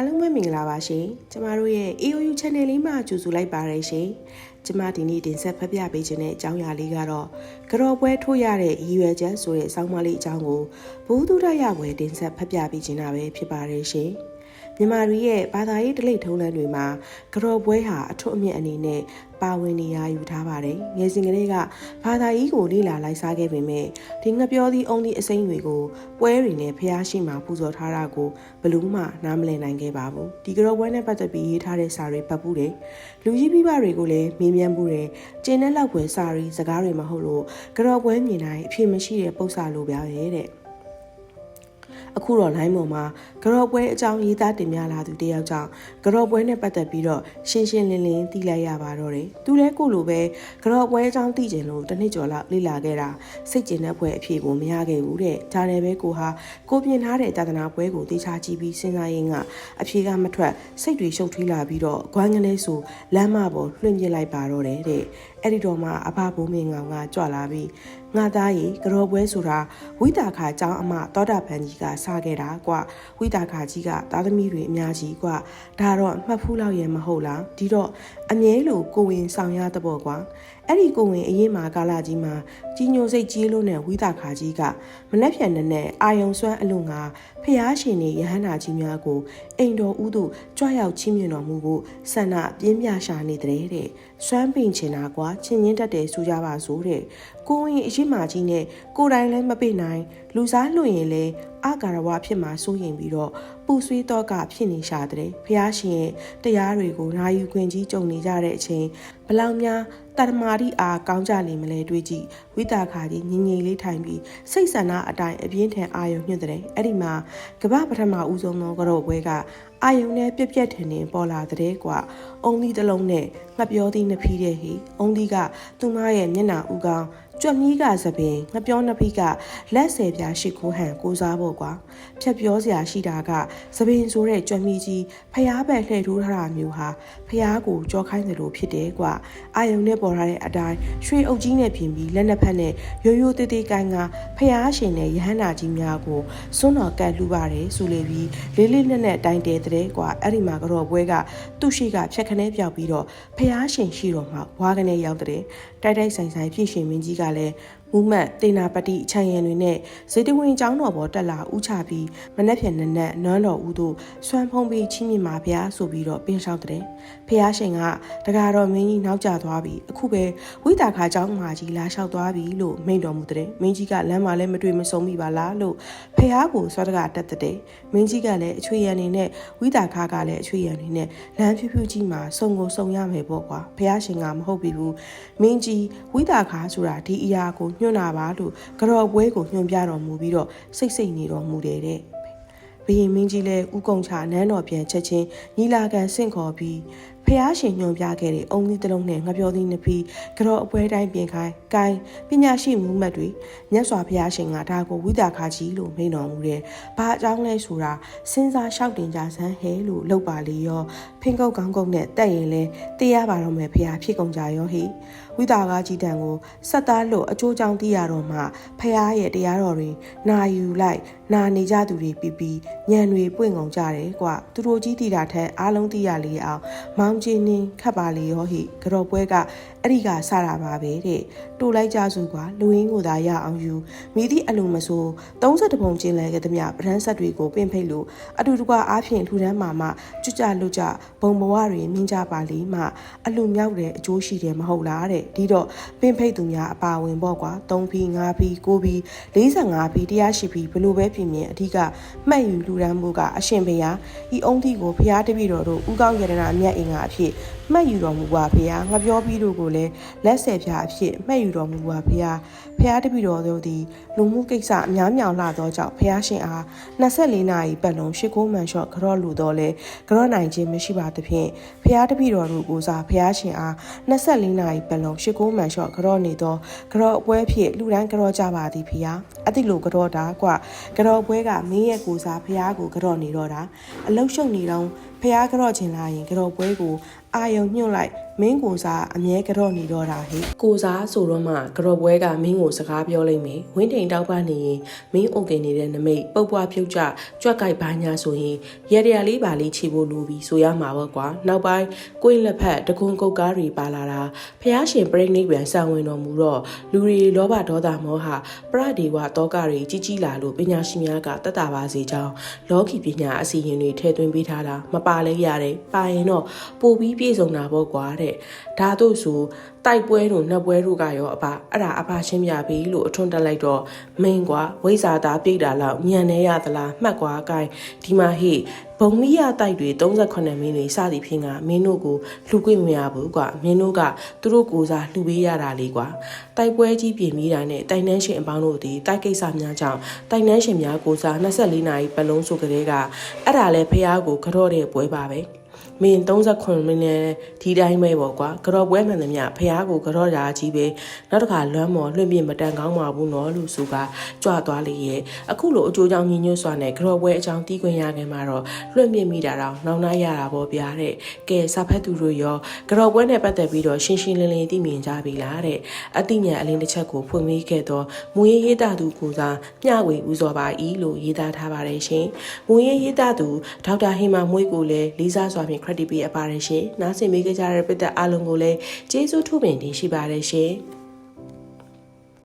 အားလုံးပဲမင်္ဂလာပါရှင်ကျမတို့ရဲ့ AOU Channel လေးမှာကြိုဆိုလိုက်ပါရရှင်ကျမဒီနေ့တင်ဆက်ဖတ်ပြပေးခြင်းတဲ့အကြောင်းအရာလေးကတော့ကြော်ပွဲထိုးရတဲ့ရည်ရွယ်ချက်ဆိုတဲ့စောင်းမလေးအကြောင်းကိုဘုသူဒရဝယ်တင်ဆက်ဖတ်ပြပေးခြင်းတာပဲဖြစ်ပါရရှင် မြန်မာတွေရဲ့ဘာသာရေးဒလိတ်ထုံးလန်းတွေမှာကြော်ပွဲဟာအထွတ်အမြတ်အနေနဲ့ပါဝင်နေရယူထားပါတယ်။ငယ်စဉ်ကလေးကဘာသာရေးကိုလေ့လာလိုက်စားခဲ့ပေမဲ့ဒီငပြောသည့်အုံသည့်အစိမ့်တွေကိုပွဲတွေနဲ့ဖျားရှိမှပူဇော်ထားတာကိုဘလူးမှနားမလည်နိုင်ခဲ့ပါဘူး။ဒီကြော်ပွဲနဲ့ပတ်သက်ပြီးရေးထားတဲ့စာတွေပတ်ပူးတယ်။လူကြီးပြပတွေကိုလည်းမေးမြန်းပူတယ်။ကျင်းတဲ့လောက်ွယ်စာရီစကားတွေမဟုတ်လို့ကြော်ပွဲမြင်တိုင်းအဖြစ်မရှိတဲ့ပု္ပ္ပစာလိုပြရဲ့တဲ့။ အခုတော့ line ပေါ်မှာကြော်ပွဲအကြောင်းရေးသားတင်ပြလာသူတယောက်ကြောင့်ကြော်ပွဲနဲ့ပတ်သက်ပြီးတော့ရှင်းရှင်းလင်းလင်းသိလိုက်ရပါတော့တယ်။သူလည်းကိုလိုပဲကြော်ပွဲအကြောင်းသိကျင်လို့တစ်နှစ်ကျော်လောက်လေ့လာခဲ့တာစိတ်ကျင်တဲ့ပွဲအဖြစ်ကိုမရခဲ့ဘူးတဲ့။ဒါလည်းပဲကိုဟာကိုပြင်ထားတဲ့တာသနာပွဲကိုတေချာကြည့်ပြီးစဉ်းစားရင်းကအဖြေကမထွက်စိတ်တွေရှုပ်ထွေးလာပြီးတော့ခွမ်းကလေးဆိုလမ်းမပေါ်လွှင့်ပြလိုက်ပါတော့တယ်တဲ့။အဲ့ဒီတော့မှအဖဘိုးမင်းကောင်ကကြွလာပြီးငါသားရီကြော်ပွဲဆိုတာဝိတာခါအကြောင်းအမသောတာပန်ကြီးကစခဲ့တာကွဝိတာခါကြီးကသားသမီးတွေအများကြီးကွဒါတော့မှတ်ဖူးလောက်ရမဟုတ်လားဒီတော့အမြဲလိုကိုဝင်ဆောင်ရတဲ့ပေါ့ကွာ အဲ့ဒီကိုဝင်အရင်မှာကာလာကြီးမှာကြီးညိုစိတ်ကြီးလို့နဲ့ဝိတာခါကြီးကမနှက်ဖြန်နဲ့နဲ့အာယုံစွမ်းအလွန်ကဖျားရှင်နေယဟန္တာကြီးများကိုအိမ်တော်ဦးတို့ကြွရောက်ချင်းမြင်တော်မူဖို့ဆန္ဒပြင်းပြရှာနေတဲ့တဲ့စွမ်းပင်ချင်တာကွာချင်းချင်းတက်တယ်ဆိုကြပါစို့တဲ့ကိုဝင်အရင်မာကြီးနဲ့ကိုယ်တိုင်လည်းမပိနိုင်လူစားလွှင့်ရင်လည်းအကာရဝဖြစ်မှာစိုးရင်ပြီးတော့ပူဆွေးတော့ကဖြစ်နေရှာတဲ့ဖះရှင်ရဲ့တရားတွေကိုနာယူခွင့်ကြီးကြုံနေကြတဲ့အချိန်ဘလောက်များတရမာတိအားကောင်းကြလိမ့်မလဲတွေးကြည့်ဝိတာခါကြီးငငယ်လေးထိုင်ပြီးစိတ်ဆန္ဒအတိုင်းအပြင်းထန်အာယုံညွှတ်တဲ့အဲ့ဒီမှာကပပထမဦးဆုံးသောကတော့ဘွဲကအာယုံနဲ့ပြက်ပြက်ထင်ထင်ပေါ်လာတဲ့ကွာအုံသီးတစ်လုံးနဲ့ငှက်ပြောသီးနှစ်ဖီးတဲ့ဟိအုံသီးကသူမရဲ့မျက်နှာဥကောင်း ကြွက်မီးကသပင်ငပြောနှစ်ဖိကလက်ဆယ်ပြားရှိခိုးဟန်ကိုစားဖို့ကွာဖြတ်ပြောစရာရှိတာကသပင်ဆိုတဲ့ကြွက်မီးကြီးဖျားပဲလှည့်ထိုးထားတာမျိုးဟာဖျားကိုကြောခိုင်းသလိုဖြစ်တယ်ကွာအာယုံနဲ့ပေါ်ထားတဲ့အတိုင်းရွှေအုပ်ကြီးနဲ့ပြင်ပြီးလက်နှစ်ဖက်နဲ့ရိုးရိုးသေးသေးကိုင်းကဖျားရှင်နဲ့ရဟန္တာကြီးများကိုစွန်းတော်ကတ်လှူပါတယ်ဆိုလေပြီးလေးလေးနက်နက်တိုင်တဲတဲ့ကွာအဲ့ဒီမှာကတော့ဘွဲကသူ့ရှိကဖြက်ခနဲပြောက်ပြီးတော့ဖျားရှင်ရှိတော်မှာဝါကနေရောက်တဲ့တိုက်တိုက်ဆိုင်ဆိုင်ဖြစ်ရှင်မင်းကြီးကလည်း မူမတ်တေနာပတိအချံရံတွေနဲ့ဇေတဝင်ကျောင်းတော်ပေါ်တက်လာဥချပြီးမနှက်ဖြန်နက်နက်နွမ်းတော်ဦးတို့ဆွမ်းဖုံးပြီးချင်းမြင်ပါဗျာဆိုပြီးတော့ပင်လျှောက်တဲ့ဖះရှင်ကတကားတော်မင်းကြီးနောက်ကျသွားပြီအခုပဲဝိတာခါကျောင်းမှာကြီးလာလျှောက်သွားပြီလို့မိန့်တော်မူတဲ့မင်းကြီးကလမ်းမှာလည်းမတွေ့မဆုံမိပါလားလို့ဖះကိုစောတကတက်တဲ့မင်းကြီးကလည်းအချွေရံနေနဲ့ဝိတာခါကလည်းအချွေရံနေနဲ့လမ်းဖြူဖြူကြီးမှာစုံကိုစုံရမယ်ပေါ့ကွာဖះရှင်ကမဟုတ်ပြီဘူးမင်းကြီးဝိတာခါဆိုတာဒီအရာကိုညွှန်တာပါလို့ကြော်ပွဲကိုညွှန်ပြတော်မူပြီးတော့စိတ်စိတ်နေတော်မူတယ်တဲ့ဘရင်မင်းကြီးလည်းဥကုံချနန်းတော်ပြန်ချက်ချင်းညီလာခံဆင့်ခေါ်ပြီးဖះရှင်ညွန်ပြခဲ့တဲ့အုံသီးတစ်လုံးနဲ့ငပြောသီးနှစ်ဖီးကြော်အပွဲတိုင်းပြင်ခိုင်းကိုင်းပညာရှိမှုမှတ်တွေမြတ်စွာဘုရားရှင်ကဒါကိုဝိတာခါကြီးလို့မိန့်တော်မူတယ်။ဘာအကြောင်းလဲဆိုတာစဉ်းစားလျှောက်တင်ကြစမ်းဟဲလို့လောက်ပါလေရော ဖင်ကုတ်ကောင်းကုတ်နဲ့တက်ရင်လဲတရားပါတော့မယ်ဖះဖြစ်ကုန်ကြရောဟိဝိတာကားကြီးတန်ကိုဆက်သားလို့အကျိုးကြောင့်သိရတော့မှဖះရဲ့တရားတော်တွေနာယူလိုက်နာနေကြသူတွေပြီးပြီးညံတွေပွင့်ကုန်ကြတယ်ကွ။သူတို့ကြီးတည်တာထက်အားလုံးသိရလေအောင်မောင်ချင်းနင်းခတ်ပါလေရောဟိကြော်ပွဲကအဲ့ဒီကစတာပါပဲတဲ့တိုလိုက်ကြစုကွာလူရင်းကိုသာရအောင်ယူမိသည့်အလိုမဆို30ပုံကျင်းလဲခဲ့သည်မြပရန်ဆက်တွေကိုပင့်ဖိတ်လို့အတူတကွအားဖြင့်ထူထမ်းမာမှကျွကြလွတ်ကြဘုံဘဝတွေမြင်ကြပါလိမ့်မှအလူမြောက်တဲ့အကျိုးရှိတယ်မဟုတ်လားတဲ့ဒီတော့ပင့်ဖိတ်သူများအပါဝင်ပေါ့ကွာ3ဖီ5ဖီ9ဖီ45ဖီ108ဖီဘလို့ပဲပြင်မြင်အဓိကမှတ်ယူလူရန်မှုကအရှင်ဘုရားဤအုံးသီကိုဘုရားတပည့်တော်တို့ဥကောင်းရတနာမြတ်အင်္ဂါအဖြစ် မှတ်ယူတော်မူပါဘုရားငါပြောပြီးတို့ကိုလည်းလက်ဆယ်ဖြာအဖြစ်မှတ်ယူတော်မူပါဘုရားဘုရားတပည့်တော်တို့သည်လူမှုကိစ္စအများမြောင်လာသောကြောင့်ဘုရားရှင်အား24နာရီပတ်လုံးရှ िख ိုးမှန်လျှော့ကြော့လူတော်လဲကြော့နိုင်ခြင်းမရှိပါသဖြင့်ဘုရားတပည့်တော်တို့ကိုစားဘုရားရှင်အား24နာရီပတ်လုံးရှ िख ိုးမှန်လျှော့ကြော့နေသောကြော့အပွဲဖြစ်လူတိုင်းကြော့ကြပါသည်ဘုရားအတိလိုကြော့တာကွကြော့ပွဲကမင်းရဲ့ကိုစားဘုရားကိုကြော့နေတော့တာအလုရှုံနေတော့ဖះကြော့ချင်လာရင်ကြော်ပွဲကို အာယုံညှို့လိုက်မင်းကိုစားအမြဲကြော့နေတော့တာဟိကိုစားဆိုတော့မှကြော့ပွဲကမင်းကိုစကားပြောလိုက်မယ်ဝင်းထိန်တောက်ပနေရင်မင်းအိုကင်နေတဲ့နမိတ်ပုတ်ပွားဖြုတ်ကြကြွက်ကြိုက်ဘာညာဆိုရင်ရရလေးပါလေးခြေဖို့လိုပြီးဆိုရမှာပေါ့ကွာနောက်ပိုင်းကိုင်းလက်ဖက်တကုံကုတ်ကားတွေပါလာတာဖះရှင်ပြိဋိနိဗ္ဗာန်ဆံဝင်တော်မူတော့လူတွေလောဘဒေါသမောဟပရဒေဝတောကတွေကြီးကြီးလာလို့ပညာရှင်များကတတ်တာပါစေကြောင်းလောကီပညာအစီရင်တွေထည့်သွင်းပေးထားတာမပါလဲရတယ်ပါရင်တော့ပို့ပြီးပြည့်စုံတာပေါ့ကွာတဲ့ဒါတို့ဆိုတိုက်ပွဲတို့နှက်ပွဲတို့ကရောအဖအဲ့ဒါအဖရှင်းပြပြီလို့အထွန်းတက်လိုက်တော့မင်းကွာဝိဇာတာပြိတ်တာလောက်ညံနေရသလားမှတ်ကွာအကိုင်ဒီမှာဟေ့ဘုံမီရတိုက်တွေ38မင်းတွေစသည်ဖြင့်ကမင်းတို့ကိုလှူခွင့်မရဘူးကွာမင်းတို့ကသူတို့ကိုစားလှူပေးရတာလေးကွာတိုက်ပွဲကြီးပြင်ပြီးတာနဲ့တိုင်နှန်းရှင်အပေါင်းတို့ဒီတိုက်ကိစ္စများကြောင့်တိုင်နှန်းရှင်များကိုစား24နာရီပတ်လုံးဆိုကြတဲ့ကအဲ့ဒါလဲဖះကိုကြော့တဲ့ပွဲပါပဲ မင်း38မိနစ်ဒီတိုင်းပဲပေါ့ကွာကြော့ပွဲမှန်သမျှဖះကိုကြော့တာကြီးပဲနောက်တစ်ခါလွမ်းမော်လွှင့်ပြမတန်ကောင်းပါဘူးနော်လို့ဆိုကကြွသွားလေရဲ့အခုလိုအကျိုးကြောင့်ညီညွတ်စွာနဲ့ကြော့ပွဲအကြောင်းတီးခွင့်ရခင်မှာတော့လွှင့်ပြမိတာတော့နောက်နောက်ရတာပေါ့ဗျာတဲ့ကဲစာဖတ်သူတို့ရောကြော့ပွဲနဲ့ပတ်သက်ပြီးတော့ရှင်းရှင်းလင်းလင်းသိမြင်ကြပြီလားတဲ့အသိဉာဏ်အလင်းတစ်ချက်ကိုဖွင့်ပေးခဲ့တော့မူရေးရေးတာသူကိုစားမျှဝေဦးစောပါဤလို့ရေးသားထားပါတယ်ရှင်မူရေးရေးတာသူဒေါက်တာဟိမာမွေးကိုလည်းလေးစားစွာဖြင့် credit ပေးအပ်ပါတယ်ရှင်နားဆင်ပေးကြတဲ့ပြည်သက်အားလုံးကိုလည်းကျေးဇူးထူးပင်တင်ရှိပါတယ်ရှင်